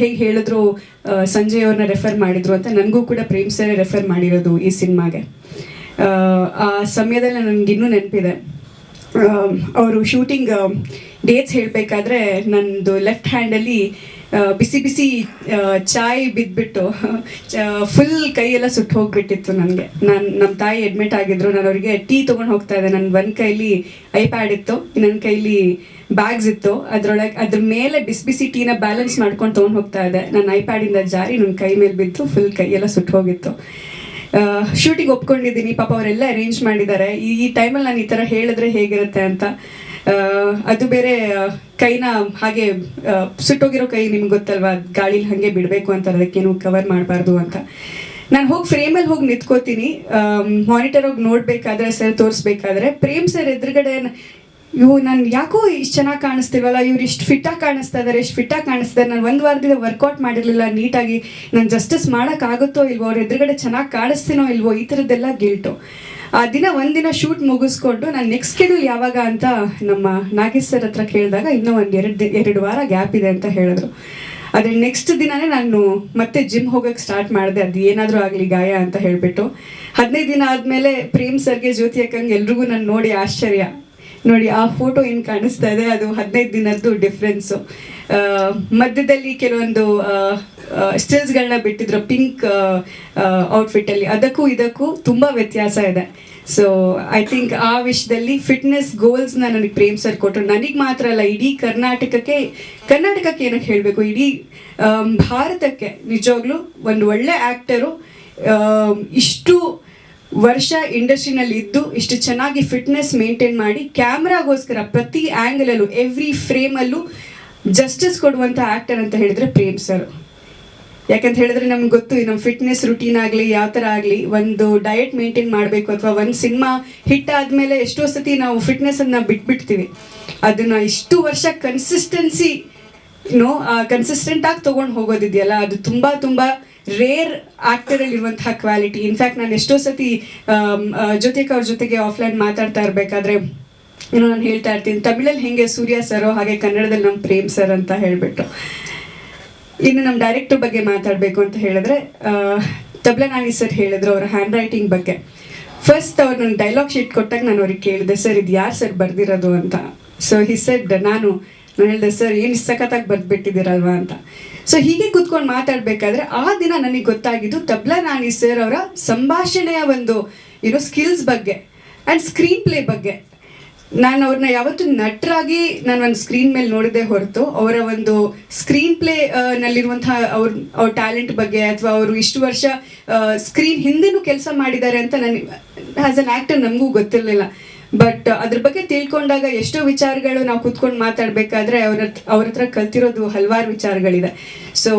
ಹೇಗೆ ಹೇಳಿದ್ರು ಸಂಜಯ್ ಅವ್ರನ್ನ ರೆಫರ್ ಮಾಡಿದ್ರು ಅಂತ ನನಗೂ ಕೂಡ ಪ್ರೇಮ್ ಸರ್ ರೆಫರ್ ಮಾಡಿರೋದು ಈ ಸಿನಿಮಾಗೆ. ಆ ಸಮಯದಲ್ಲಿ ನನಗೆ ಇನ್ನೂ ನೆನಪಿದೆ. ಅವರು ಶೂಟಿಂಗ್ ಡೇಟ್ಸ್ ಹೇಳಬೇಕಾದ್ರೆ ನಂದು ಲೆಫ್ಟ್ ಹ್ಯಾಂಡಲ್ಲಿ ಬಿಸಿ ಬಿಸಿ ಚಾಯ್ ಬಿದ್ದುಬಿಟ್ಟು ಫುಲ್ ಕೈಯೆಲ್ಲ ಸುಟ್ಟು ಹೋಗ್ಬಿಟ್ಟಿತ್ತು ನನಗೆ. ನಾನು ನಮ್ಮ ತಾಯಿ ಅಡ್ಮಿಟ್ ಆಗಿದ್ರು, ನಾನು ಅವರಿಗೆ ಟೀ ತೊಗೊಂಡು ಹೋಗ್ತಾ ಇದ್ದೆ. ನನ್ನ ಒಂದು ಕೈಲಿ ಐಪ್ಯಾಡ್ ಇತ್ತು ನನ್ನ ಕೈಲಿ ಬ್ಯಾಗ್ಸ್ ಇತ್ತು. ಅದ್ರೊಳಗೆ ಅದ್ರ ಮೇಲೆ ಬಿಸಿ ಬಿಸಿ ಟೀನ ಬ್ಯಾಲೆನ್ಸ್ ಮಾಡ್ಕೊಂಡು ತೊಗೊಂಡು ಹೋಗ್ತಾ ಇದ್ದೆ. ನನ್ನ ಐಪ್ಯಾಡಿಂದ ಜಾರಿ ನನ್ನ ಕೈ ಮೇಲೆ ಬಿದ್ದು ಫುಲ್ ಕೈಯೆಲ್ಲ ಸುಟ್ಟು ಹೋಗಿತ್ತು. ಶೂಟಿಂಗ್ ಒಪ್ಕೊಂಡಿದ್ದೀನಿ. ಪಾಪ ಅವರೆಲ್ಲ ಅರೇಂಜ್ ಮಾಡಿದ್ದಾರೆ. ಈ ಟೈಮಲ್ಲಿ ನಾನು ಈ ಥರ ಹೇಳಿದ್ರೆ ಹೇಗಿರುತ್ತೆ ಅಂತ. ಅದು ಬೇರೆ, ಕೈನ ಹಾಗೆ ಸುಟ್ಟೋಗಿರೋ ಕೈ ನಿಮ್ಗೆ ಗೊತ್ತಲ್ವಾ? ಗಾಳಿಲಿ ಹಾಗೆ ಬಿಡಬೇಕು ಅಂತ ಅದಕ್ಕೇನು ಕವರ್ ಮಾಡಬಾರ್ದು ಅಂತ. ನಾನು ಹೋಗಿ ಫ್ರೇಮಲ್ಲಿ ಹೋಗಿ ನಿಂತ್ಕೋತೀನಿ. ಮಾನಿಟರ್ ಹೋಗಿ ನೋಡ್ಬೇಕಾದ್ರೆ ಸರ್ ತೋರಿಸ್ಬೇಕಾದ್ರೆ ಪ್ರೇಮ್ ಸರ್ ಎದುರುಗಡೆ ಇವು ನಾನು ಯಾಕೋ ಇಷ್ಟು ಚೆನ್ನಾಗಿ ಕಾಣಿಸ್ತಿಲ್ವಲ್ಲ? ಇವ್ರು ಇಷ್ಟು ಫಿಟ್ಟಾಗಿ ಕಾಣಿಸ್ತಾ ಇದ್ದಾರೆ ಎಷ್ಟು ಫಿಟ್ಟಾಗಿ ಕಾಣಿಸ್ತಾರೆ ನಾನು ಒಂದು ವಾರದಿಂದ ವರ್ಕೌಟ್ ಮಾಡಿರಲಿಲ್ಲ, ನೀಟಾಗಿ. ನಾನು ಜಸ್ಟಿಸ್ ಮಾಡೋಕ್ಕಾಗುತ್ತೋ ಇಲ್ವೋ, ಅವ್ರ ಎದುರುಗಡೆ ಚೆನ್ನಾಗಿ ಕಾಣಿಸ್ತೀನೋ ಇಲ್ವೋ, ಈ ಥರದ್ದೆಲ್ಲ ಗಿಲ್ಟು ಆ ದಿನ ಒಂದಿನ ಶೂಟ್ ಮುಗಿಸ್ಕೊಂಡು, ನಾನು ನೆಕ್ಸ್ಟ್ ಶೆಡ್ಯೂಲ್ ಯಾವಾಗ ಅಂತ ನಮ್ಮ ನಾಗೇಶ್ ಸರ್ ಹತ್ರ ಕೇಳಿದಾಗ ಇನ್ನೂ ಒಂದು ಎರಡು ಎರಡು ವಾರ ಗ್ಯಾಪ್ ಇದೆ ಅಂತ ಹೇಳಿದ್ರು. ಆದರೆ ನೆಕ್ಸ್ಟ್ ದಿನನೇ ನಾನು ಮತ್ತೆ ಜಿಮ್ ಹೋಗೋಕ್ಕೆ ಸ್ಟಾರ್ಟ್ ಮಾಡಿದೆ. ಅದು ಏನಾದರೂ ಆಗಲಿ ಗಾಯ ಅಂತ ಹೇಳಿಬಿಟ್ಟು. ಹದಿನೈದು ದಿನ ಆದಮೇಲೆ ಪ್ರೇಮ್ ಸರ್ಗೆ ಜ್ಯೋತಿ ಅಕ್ಕಂಗೆ ಎಲ್ರಿಗೂ ನಾನು ನೋಡಿ ಆಶ್ಚರ್ಯ. ನೋಡಿ, ಆ ಫೋಟೋ ಏನು ಕಾಣಿಸ್ತಾ ಇದೆ, ಅದು ಹದಿನೈದು ದಿನದ್ದು ಡಿಫ್ರೆನ್ಸು ಮಧ್ಯದಲ್ಲಿ ಕೆಲವೊಂದು ಸ್ಟಿಲ್ಸ್ಗಳನ್ನ ಬಿಟ್ಟಿದ್ರು ಪಿಂಕ್ ಔಟ್ಫಿಟ್ಟಲ್ಲಿ ಅದಕ್ಕೂ ಇದಕ್ಕೂ ತುಂಬ ವ್ಯತ್ಯಾಸ ಇದೆ. ಸೊ ಐ ಥಿಂಕ್ ಆ ವಿಷಯದಲ್ಲಿ ಫಿಟ್ನೆಸ್ ಗೋಲ್ಸ್ನ ನನಗೆ ಪ್ರೇಮ್ ಸರ್ ಕೊಟ್ಟರು ನನಗೆ ಮಾತ್ರ ಅಲ್ಲ, ಇಡೀ ಕರ್ನಾಟಕಕ್ಕೆ ಕರ್ನಾಟಕಕ್ಕೆ ಏನಕ್ಕೆ ಹೇಳಬೇಕು? ಇಡೀ ಭಾರತಕ್ಕೆ ನಿಜವಾಗ್ಲೂ ಒಂದು ಒಳ್ಳೆ ಆ್ಯಕ್ಟರು ಇಷ್ಟು ವರ್ಷ ಇಂಡಸ್ಟ್ರಿನಲ್ಲಿ ಇದ್ದು ಇಷ್ಟು ಚೆನ್ನಾಗಿ ಫಿಟ್ನೆಸ್ ಮೇಂಟೈನ್ ಮಾಡಿ ಕ್ಯಾಮ್ರಾಗೋಸ್ಕರ ಪ್ರತಿ ಆ್ಯಂಗಲಲ್ಲೂ ಎವ್ರಿ ಫ್ರೇಮಲ್ಲೂ ಜಸ್ಟಿಸ್ ಕೊಡುವಂಥ ಆ್ಯಕ್ಟರ್ ಅಂತ ಹೇಳಿದ್ರೆ ಪ್ರೇಮ್ ಸರ್ ಯಾಕಂತ ಹೇಳಿದ್ರೆ ನಮ್ಗೆ ಗೊತ್ತು ನಮ್ಮ ಫಿಟ್ನೆಸ್ ರುಟೀನ್ ಆಗಲಿ, ಯಾವ ಥರ ಆಗಲಿ, ಒಂದು ಡಯಟ್ ಮೇಂಟೈನ್ ಮಾಡಬೇಕು ಅಥವಾ ಒಂದು ಸಿನಿಮಾ ಹಿಟ್ ಆದಮೇಲೆ ಎಷ್ಟೋ ಸತಿ ನಾವು ಫಿಟ್ನೆಸ್ಸನ್ನು ಬಿಟ್ಬಿಡ್ತೀವಿ. ಅದನ್ನು ಇಷ್ಟು ವರ್ಷ ಕನ್ಸಿಸ್ಟೆನ್ಸಿ ನೋ ಕನ್ಸಿಸ್ಟೆಂಟ್ ಆಗಿ ತೊಗೊಂಡು ಹೋಗೋದಿದೆಯಲ್ಲ, ಅದು ತುಂಬ ತುಂಬ ರೇರ್ ಆಕ್ಟರಲ್ಲಿ ಇರುವಂತಹ ಕ್ವಾಲಿಟಿ ಇನ್ಫ್ಯಾಕ್ಟ್ ನಾನು ಎಷ್ಟೋ ಸತಿ ಜೊತೆಗೆ ಅವ್ರ ಜೊತೆಗೆ ಆಫ್ಲೈನ್ ಮಾತಾಡ್ತಾ ಇರಬೇಕಾದ್ರೆ ಏನೋ ನಾನು ಹೇಳ್ತಾ ಇರ್ತೀನಿ ತಮಿಳಲ್ಲಿ ಹೆಂಗೆ ಸೂರ್ಯ ಸರೋ ಹಾಗೆ ಕನ್ನಡದಲ್ಲಿ ನಮ್ಮ ಪ್ರೇಮ್ ಸರ್ ಅಂತ ಹೇಳಿಬಿಟ್ಟು. ಇನ್ನು ನಮ್ಮ ಡೈರೆಕ್ಟರ್ ಬಗ್ಗೆ ಮಾತಾಡಬೇಕು ಅಂತ ಹೇಳಿದ್ರೆ ಆ, ತಬ್ಲನಾನಿ ಸರ್ ಹೇಳಿದ್ರು ಅವರ ಹ್ಯಾಂಡ್ ರೈಟಿಂಗ್ ಬಗ್ಗೆ. ಫಸ್ಟ್ ಅವ್ರು ನನ್ನ ಡೈಲಾಗ್ ಶೀಟ್ ಕೊಟ್ಟಾಗ ನಾನು ಅವ್ರಿಗೆ ಕೇಳಿದೆ ಸರ್ ಇದು ಯಾರು ಸರ್ ಬರ್ದಿರೋದು ಅಂತ? ಸೊ ಹಿ ಸೆಡ್ ನಾನು ನಾನು ಹೇಳಿದೆ ಸರ್ ಏನು ಸಖತ್ತಾಗಿ ಬರೆದ್ಬಿಟ್ಟಿದ್ದೀರಲ್ವಾ? ಅಂತ. ಸೊ ಹೀಗೆ ಕೂತ್ಕೊಂಡು ಮಾತಾಡಬೇಕಾದ್ರೆ ಆ ದಿನ ನನಗೆ ಗೊತ್ತಾಗಿದ್ದು ತಬ್ಲಾ ನಾನಿ ಸರ್ ಅವರ ಸಂಭಾಷಣೆಯ ಒಂದು ಏನೋ ಸ್ಕಿಲ್ಸ್ ಬಗ್ಗೆ ಆ್ಯಂಡ್ ಸ್ಕ್ರೀನ್ ಪ್ಲೇ ಬಗ್ಗೆ. ನಾನು ಅವ್ರನ್ನ ಯಾವತ್ತೂ ನಟರಾಗಿ ನಾನು ಒಂದು ಸ್ಕ್ರೀನ್ ಮೇಲೆ ನೋಡಿದೆ ಹೊರತು ಅವರ ಒಂದು ಸ್ಕ್ರೀನ್ ಪ್ಲೇ ನಲ್ಲಿರುವಂತಹ ಅವ್ರ ಅವ್ರ ಟ್ಯಾಲೆಂಟ್ ಬಗ್ಗೆ ಅಥವಾ ಅವರು ಇಷ್ಟು ವರ್ಷ ಸ್ಕ್ರೀನ್ ಹಿಂದೆನೂ ಕೆಲಸ ಮಾಡಿದ್ದಾರೆ ಅಂತ ನನಗೆ ಆ್ಯಸ್ ಅನ್ ಆ್ಯಕ್ಟರ್ ನಮಗೂ ಗೊತ್ತಿರಲಿಲ್ಲ. ಬಟ್ ಅದ್ರ ಬಗ್ಗೆ ತಿಳ್ಕೊಂಡಾಗ ಎಷ್ಟೋ ವಿಚಾರಗಳು ನಾವು ಕೂತ್ಕೊಂಡು ಮಾತಾಡಬೇಕಾದ್ರೆ ಅವ್ರ ಅವ್ರ ಹತ್ರ ಕಲ್ತಿರೋದು ಹಲವಾರು ವಿಚಾರಗಳಿದೆ. ಸೊ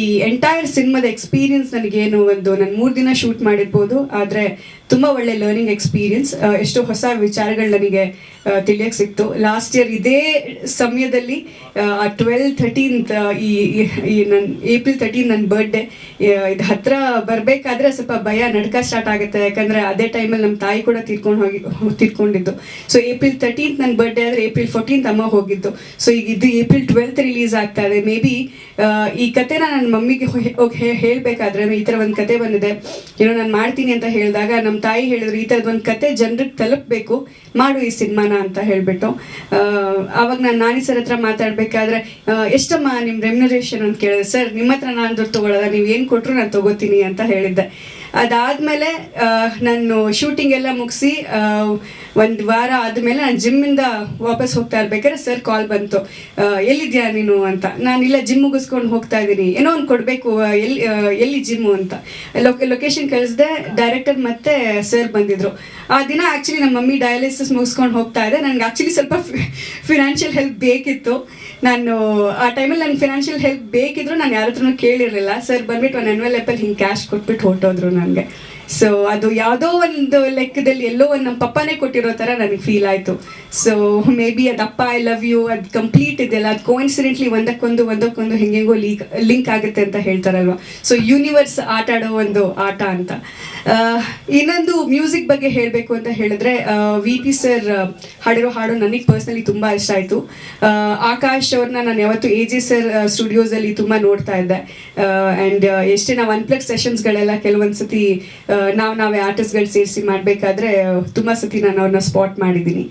ಈ ಎಂಟೈರ್ ಸಿನಿಮಾದ ಎಕ್ಸ್ಪೀರಿಯನ್ಸ್ ನನಗೇನು ಒಂದು, ನಾನು ಮೂರು ದಿನ ಶೂಟ್ ಮಾಡಿರ್ಬೋದು, ಆದರೆ ತುಂಬ ಒಳ್ಳೆ ಲರ್ನಿಂಗ್ ಎಕ್ಸ್ಪೀರಿಯನ್ಸ್ ಎಷ್ಟೋ ಹೊಸ ವಿಚಾರಗಳು ನನಗೆ ತಿಳಿಯಕ್ಕೆ ಸಿಕ್ತು. ಲಾಸ್ಟ್ ಇಯರ್ ಇದೇ ಸಮಯದಲ್ಲಿ ಟ್ವೆಲ್ ಥರ್ಟೀನ್ತ್ ಈ ನನ್ನ ಏಪ್ರಿಲ್ ತರ್ಟೀನ್ ನನ್ನ ಬರ್ಡೇ ಇದು ಹತ್ರ ಬರಬೇಕಾದ್ರೆ ಸ್ವಲ್ಪ ಭಯ, ನಡ್ಕ ಸ್ಟಾರ್ಟ್ ಆಗುತ್ತೆ. ಯಾಕಂದರೆ ಅದೇ ಟೈಮಲ್ಲಿ ನಮ್ಮ ತಾಯಿ ಕೂಡ ತೀರ್ಕೊಂಡು ಹೋಗಿ, ತಿರ್ಕೊಂಡಿದ್ದು. ಸೊ ಏಪ್ರಿಲ್ ತರ್ಟೀನ್ತ್ ನನ್ನ ಬರ್ಡೇ ಆದರೆ ಏಪ್ರಿಲ್ ಫೋರ್ಟೀನ್ತ್ ಅಮ್ಮ ಹೋಗಿದ್ದು. ಸೊ ಈಗ ಇದು ಏಪ್ರಿಲ್ ಟ್ವೆಲ್ತ್ ರಿಲೀಸ್ ಆಗ್ತಾ ಇದೆ. ಮೇ ಬಿ ಈ ಕಥೆನ ನನ್ನ ಮಮ್ಮಿಗೆ ಹೇಳಬೇಕಾದ್ರೆ ಈ ಥರ ಒಂದು ಕತೆ ಬಂದಿದೆ. ಏನೋ ನಾನು ಮಾಡ್ತೀನಿ ಅಂತ ಹೇಳಿದಾಗ ನಮ್ಮ ತಾಯಿ ಹೇಳಿದ್ರು, ಈ ಥರದ್ದು ಒಂದು ಕತೆ ಜನರಿಗೆ ತಲುಪಬೇಕು. ಮಾಡು ಈ ಸಿನಿಮಾನ ಅಂತ ಹೇಳಿಬಿಟ್ಟು ಅವಾಗ ನಾನು ನಾನಿ ಸರ್ ಹತ್ರ ಮಾತಾಡಬೇಕಾದ್ರೆ ಎಷ್ಟಮ್ಮ ನಿಮ್ಮ ರೆಮ್ಯುನರೇಷನ್ ಅಂತ ಕೇಳಿದೆ, ಸರ್, ನಿಮ್ಮ ಹತ್ರ ನಾನು ದುಡ್ಡು ತೊಗೊಳ್ಳೋದ ನೀವು ಏನು ಕೊಟ್ಟರು ನಾನು ತೊಗೋತೀನಿ ಅಂತ ಹೇಳಿದ್ದೆ. ಅದಾದಮೇಲೆ ನಾನು ಶೂಟಿಂಗ್ ಎಲ್ಲ ಮುಗಿಸಿ ಒಂದು ವಾರ ಆದಮೇಲೆ ನಾನು ಜಿಮ್ಮಿಂದ ವಾಪಸ್ ಹೋಗ್ತಾ ಇರ್ಬೇಕಾದ್ರೆ ಸರ್ ಕಾಲ್ ಬಂತು. ಎಲ್ಲಿದ್ಯಾ ನೀನು ಅಂತ. ನಾನು ಇಲ್ಲ ಜಿಮ್ ಮುಗಿಸ್ಕೊಂಡು ಹೋಗ್ತಾ ಇದ್ದೀನಿ. ಏನೋ ಒಂದು ಕೊಡಬೇಕು ಎಲ್ಲಿ ಎಲ್ಲಿ ಜಿಮ್ಮು ಅಂತ. ಲೊಕ್ ಲೊಕೇಶನ್ ಕಳಿಸ್ದೆ ಡೈರೆಕ್ಟರ್ ಮತ್ತೆ ಸರ್ ಬಂದಿದ್ರು. ಆ ದಿನ ಆ್ಯಕ್ಚುಲಿ ನಮ್ಮ ಮಮ್ಮಿ ಡಯಾಲಿಸಿಸ್ ಮುಗಿಸ್ಕೊಂಡು ಹೋಗ್ತಾ ಇದೆ. ನನಗೆ ಆ್ಯಕ್ಚುಲಿ ಸ್ವಲ್ಪ ಫಿನಾನ್ಷಿಯಲ್ ಹೆಲ್ಪ್ ಬೇಕಿತ್ತು. ನಾನು, ಆ ಟೈಮಲ್ಲಿ ನನಗೆ ಫಿನಾನ್ಷಿಯಲ್ ಹೆಲ್ಪ್ ಬೇಕಿದ್ರು ನಾನು ಯಾರ ಹತ್ರನೂ ಕೇಳಿರಲಿಲ್ಲ. ಸರ್ ಬಂದ್ಬಿಟ್ಟು ಒಂದು ಎನ್ವೆಲ್ ಎಪ್ಪಲ್ಲಿ ಹಿಂಗೆ ಕ್ಯಾಶ್ ಕೊಟ್ಬಿಟ್ಟು ಹೊರಟೋದ್ರು ನನಗೆ. ಸೊ ಅದು ಯಾವುದೋ ಒಂದು ಲೆಕ್ಕದಲ್ಲಿ ಎಲ್ಲೋ ಒಂದು ನಮ್ಮ ಪಪ್ಪನೇ ಕೊಟ್ಟಿರೋ ಥರ ನನಗೆ ಫೀಲ್ ಆಯಿತು. ಸೊ ಮೇ ಬಿ ಅದು ಅಪ್ಪ ಐ ಲವ್ ಯು ಅದು ಕಂಪ್ಲೀಟ್ ಇದೆಯಲ್ಲ ಅದು ಕೋಇನ್ಸಿಡೆಂಟ್ಲಿ ಒಂದಕ್ಕೊಂದು ಒಂದಕ್ಕೊಂದು ಹೆಂಗೆಂಗೋ ಲೀಕ್ ಲಿಂಕ್ ಆಗುತ್ತೆ ಅಂತ ಹೇಳ್ತಾರಲ್ವ. ಸೊ ಯೂನಿವರ್ಸ್ ಆಟ ಒಂದು ಆಟ ಅಂತ. ಇನ್ನೊಂದು ಮ್ಯೂಸಿಕ್ ಬಗ್ಗೆ ಹೇಳಬೇಕು ಅಂತ ಹೇಳಿದ್ರೆ ವಿ ಪಿ ಸರ್ ಹಾಡಿರೋ ಹಾಡು ನನಗೆ ಪರ್ಸ್ನಲಿ ತುಂಬ ಇಷ್ಟ ಆಯಿತು. ಆಕಾಶ್ ಅವ್ರನ್ನ ನಾನು ಯಾವತ್ತು ಎ ಜಿ ಸರ್ ಸ್ಟುಡಿಯೋಸಲ್ಲಿ ತುಂಬ ನೋಡ್ತಾ ಇದ್ದೆ. ಆ್ಯಂಡ್ ಎಷ್ಟೇ ನಾವು ಅನ್ಪ್ಲಗ್ ಸೆಷನ್ಸ್ಗಳೆಲ್ಲ ಕೆಲವೊಂದು ಸತಿ ನಾವು ನಾವೇ ಆರ್ಟಿಸ್ಟ್ಗಳು ಸೇರಿಸಿ ಮಾಡಬೇಕಾದ್ರೆ, ತುಂಬ ಸತಿ ನಾನು ಅವ್ರನ್ನ ಸ್ಪಾಟ್ ಮಾಡಿದ್ದೀನಿ.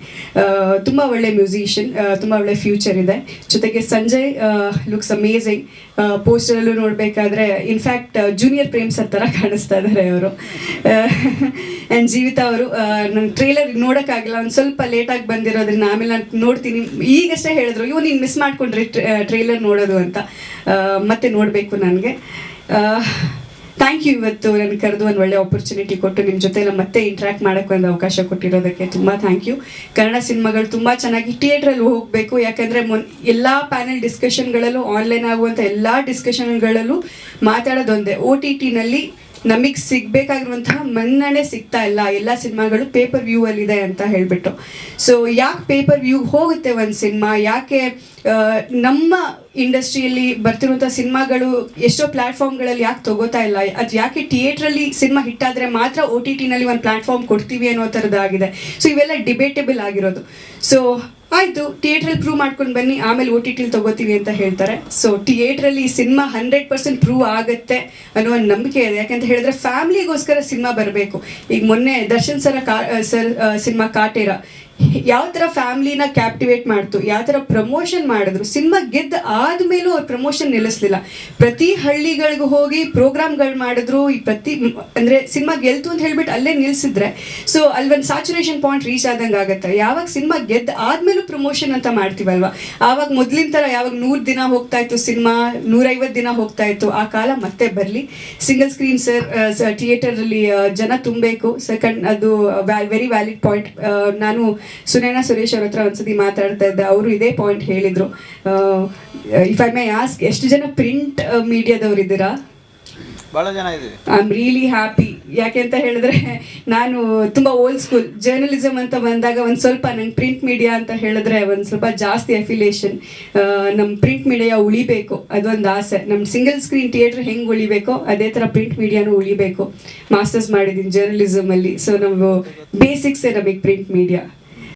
ತುಂಬ ಒಳ್ಳೆ ಮ್ಯೂಸಿಷಿಯನ್ ತುಂಬ ಒಳ್ಳೆ ಫ್ಯೂಚರ್ ಇದೆ. ಜೊತೆಗೆ ಸಂಜಯ್ ಲುಕ್ಸ್ ಅಮೇಝಿಂಗ್ ಪೋಸ್ಟರಲ್ಲೂ ನೋಡಬೇಕಾದ್ರೆ ಇನ್ಫ್ಯಾಕ್ಟ್ ಜೂನಿಯರ್ ಪ್ರೇಮ್ ಸರ್ ಥರ ಕಾಣಿಸ್ತಾ ಇದ್ದಾರೆ ಅವರು. ಆ್ಯಂಡ್ ಜೀವಿತ ಅವರು ನನ್ನ ಟ್ರೇಲರ್ ನೋಡೋಕ್ಕಾಗಲ್ಲ, ಒಂದು ಸ್ವಲ್ಪ ಲೇಟಾಗಿ ಬಂದಿರೋದ್ರಿಂದ ಆಮೇಲೆ ನಾನು ನೋಡ್ತೀನಿ. ಈಗಷ್ಟೇ ಹೇಳಿದ್ರು ಇವು ನೀನು ಮಿಸ್ ಮಾಡಿಕೊಂಡ್ರಿ ಟ್ರೇಲರ್ ನೋಡೋದು ಅಂತ. ಮತ್ತೆ ನೋಡಬೇಕು ನನಗೆ. ಥ್ಯಾಂಕ್ ಯು ಇವತ್ತು ನನಗೆ ಕರೆದು ಒಂದು ಒಳ್ಳೆ ಆಪರ್ಚುನಿಟಿ ಕೊಟ್ಟು ನಿಮ್ಮ ಜೊತೆ ಎಲ್ಲ ಮತ್ತೆ ಇಂಟ್ರ್ಯಾಕ್ಟ್ ಮಾಡೋಕ್ಕೆ ಒಂದು ಅವಕಾಶ ಕೊಟ್ಟಿರೋದಕ್ಕೆ ತುಂಬ ಥ್ಯಾಂಕ್ ಯು ಕನ್ನಡ ಸಿನಿಮಾಗಳು ತುಂಬ ಚೆನ್ನಾಗಿ ಥಿಯೇಟ್ರಲ್ಲಿ ಹೋಗಬೇಕು, ಯಾಕಂದರೆ ಮೊನ್, ಎಲ್ಲ ಪ್ಯಾನೆಲ್ ಡಿಸ್ಕಷನ್ಗಳಲ್ಲೂ ಆನ್ಲೈನ್ ಆಗುವಂಥ ಎಲ್ಲ ಡಿಸ್ಕಷನ್ಗಳಲ್ಲೂ ಮಾತಾಡೋದೊಂದೇ. ಒ ಟಿ ಟಿನಲ್ಲಿ ನಮಗೆ ಸಿಗಬೇಕಾಗಿರುವಂತಹ ಮನ್ನಣೆ ಸಿಗ್ತಾ ಇಲ್ಲ. ಎಲ್ಲ ಸಿನಿಮಾಗಳು ಪೇಪರ್ ವ್ಯೂ ಅಲ್ಲಿ ಇದೆ ಅಂತ ಹೇಳಿಬಿಟ್ಟು. ಸೊ ಯಾಕೆ ಪೇಪರ್ ವ್ಯೂ ಹೋಗುತ್ತೆ ಒಂದು ಸಿನಿಮಾ? ಯಾಕೆ ನಮ್ಮ ಇಂಡಸ್ಟ್ರಿಯಲ್ಲಿ ಬರ್ತಿರುವಂಥ ಸಿನಿಮಾಗಳು ಎಷ್ಟೋ ಪ್ಲ್ಯಾಟ್ಫಾರ್ಮ್ಗಳಲ್ಲಿ ಯಾಕೆ ತಗೋತಾ ಇಲ್ಲ? ಅದು ಯಾಕೆ ಥಿಯೇಟ್ರಲ್ಲಿ ಸಿನಿಮಾ ಹಿಟ್ಟಾದರೆ ಮಾತ್ರ ಒ ಟಿ ಟಿನಲ್ಲಿ ಒಂದು ಪ್ಲ್ಯಾಟ್ಫಾರ್ಮ್ ಕೊಡ್ತೀವಿ ಅನ್ನೋ ಥರದ್ದಾಗಿದೆ ಸೊ ಇವೆಲ್ಲ ಡಿಬೇಟೆಬಲ್ ಆಗಿರೋದು. ಸೊ ಆಯಿತು ಥಿಯೇಟ್ರಲ್ಲಿ ಪ್ರೂವ್ ಮಾಡ್ಕೊಂಡು ಬನ್ನಿ, ಆಮೇಲೆ ಓ ಟಿ ಟಿಲಿ ತಗೋತೀವಿ ಅಂತ ಹೇಳ್ತಾರೆ. ಸೊ ಥಿಯೇಟ್ರಲ್ಲಿ ಈ ಸಿನಿಮಾ ಹಂಡ್ರೆಡ್ ಪರ್ಸೆಂಟ್ ಪ್ರೂವ್ ಆಗುತ್ತೆ ಅನ್ನೋ ಒಂದು ನಂಬಿಕೆ ಇದೆ. ಯಾಕಂತ ಹೇಳಿದ್ರೆ ಫ್ಯಾಮಿಲಿಗೋಸ್ಕರ ಸಿನಿಮಾ ಬರಬೇಕು. ಈಗ ಮೊನ್ನೆ ದರ್ಶನ್ ಸರ ಕಾ ಸರ್ ಸಿನಿಮಾ ಕಾಟೇರ ಯಾವ ಥರ ಫ್ಯಾಮಿಲಿನ ಕ್ಯಾಪ್ಟಿವೇಟ್ ಮಾಡ್ತು, ಯಾವ ಥರ ಪ್ರಮೋಷನ್ ಮಾಡಿದ್ರು ಸಿನಿಮಾ ಗೆದ್ದ ಆದ್ಮೇಲೂ ಅವ್ರು ಪ್ರಮೋಷನ್ ನಿಲ್ಲಿಸ್ಲಿಲ್ಲ. ಪ್ರತಿ ಹಳ್ಳಿಗಳಿಗೂ ಹೋಗಿ ಪ್ರೋಗ್ರಾಮ್ಗಳು ಮಾಡಿದ್ರು, ಈ ಪ್ರತಿ ಅಂದರೆ ಸಿನಿಮಾ ಗೆಲ್ತು ಅಂತ ಹೇಳ್ಬಿಟ್ಟು ಅಲ್ಲೇ ನಿಲ್ಸಿದ್ರೆ ಸೊ ಅಲ್ಲಿ ಒಂದು ಸ್ಯಾಚುರೇಷನ್ ಪಾಯಿಂಟ್ ರೀಚ್ ಆದಂಗೆ ಆಗುತ್ತೆ. ಯಾವಾಗ ಸಿನಿಮಾ ಗೆದ್ದ ಆದ್ಮೇಲೂ ಪ್ರಮೋಷನ್ ಅಂತ ಮಾಡ್ತೀವಲ್ವಾ? ಆವಾಗ ಮೊದಲಿನ ಥರ ಯಾವಾಗ ನೂರು ದಿನ ಹೋಗ್ತಾ ಇತ್ತು ಸಿನಿಮಾ ನೂರೈವತ್ತು ದಿನ ಹೋಗ್ತಾ ಇತ್ತು, ಆ ಕಾಲ ಮತ್ತೆ ಬರಲಿ. ಸಿಂಗಲ್ ಸ್ಕ್ರೀನ್ ಸರ್ ಥಿಯೇಟರಲ್ಲಿ ಜನ ತುಂಬಬೇಕು. ಸೆಕೆಂಡ್ ಅದು ವೆರಿ ವ್ಯಾಲಿಡ್ ಪಾಯಿಂಟ್ ನಾನು ಸುನೈನಾ ಸುರೇಶ್ ಅವ್ರ ಹತ್ರ ಒಂದ್ಸತಿ ಮಾತಾಡ್ತಾ ಇದ್ದೆ. ಅವರು ಇದೇ ಪಾಯಿಂಟ್ ಹೇಳಿದ್ರು. ಇಫ್ ಐ ಮೈ ಆಸ್ಕ್ ಎಷ್ಟು ಜನ ಪ್ರಿಂಟ್ ಮೀಡಿಯಾದವ್ರು ಇದ್ದೀರಾ? ಬಹಳ ಜನ ಇದ್ದೀವಿ. ಐ ಆಮ್ ರಿಯಲಿ ಹ್ಯಾಪಿ ಯಾಕೆ ಅಂತ ಹೇಳಿದ್ರೆ ನಾನು ತುಂಬ ಓಲ್ಡ್ ಸ್ಕೂಲ್ ಜರ್ನಲಿಸಮ್ ಅಂತ ಬಂದಾಗ ಒಂದು ಸ್ವಲ್ಪ ನಂಗೆ ಪ್ರಿಂಟ್ ಮೀಡಿಯಾ ಅಂತ ಹೇಳಿದ್ರೆ ಒಂದು ಸ್ವಲ್ಪ ಜಾಸ್ತಿ ಅಫಿಲಿಯೇಷನ್ ನಮ್ಮ ಪ್ರಿಂಟ್ ಮೀಡಿಯಾ ಉಳಿಬೇಕು. ಅದೊಂದು ಆಸೆ. ನಮ್ಮ ಸಿಂಗಲ್ ಸ್ಕ್ರೀನ್ ಥಿಯೇಟ್ರ್ ಹೆಂಗೆ ಉಳಿಬೇಕೋ ಅದೇ ಥರ ಪ್ರಿಂಟ್ ಮೀಡಿಯಾನು ಉಳಿಬೇಕು. ಮಾಸ್ಟರ್ಸ್ ಮಾಡಿದ್ದೀನಿ ಜರ್ನಲಿಸಮಲ್ಲಿ ಸೊ ನಾವು ಬೇಸಿಕ್ಸ್ ನಮಗೆ ಪ್ರಿಂಟ್ ಮೀಡಿಯಾ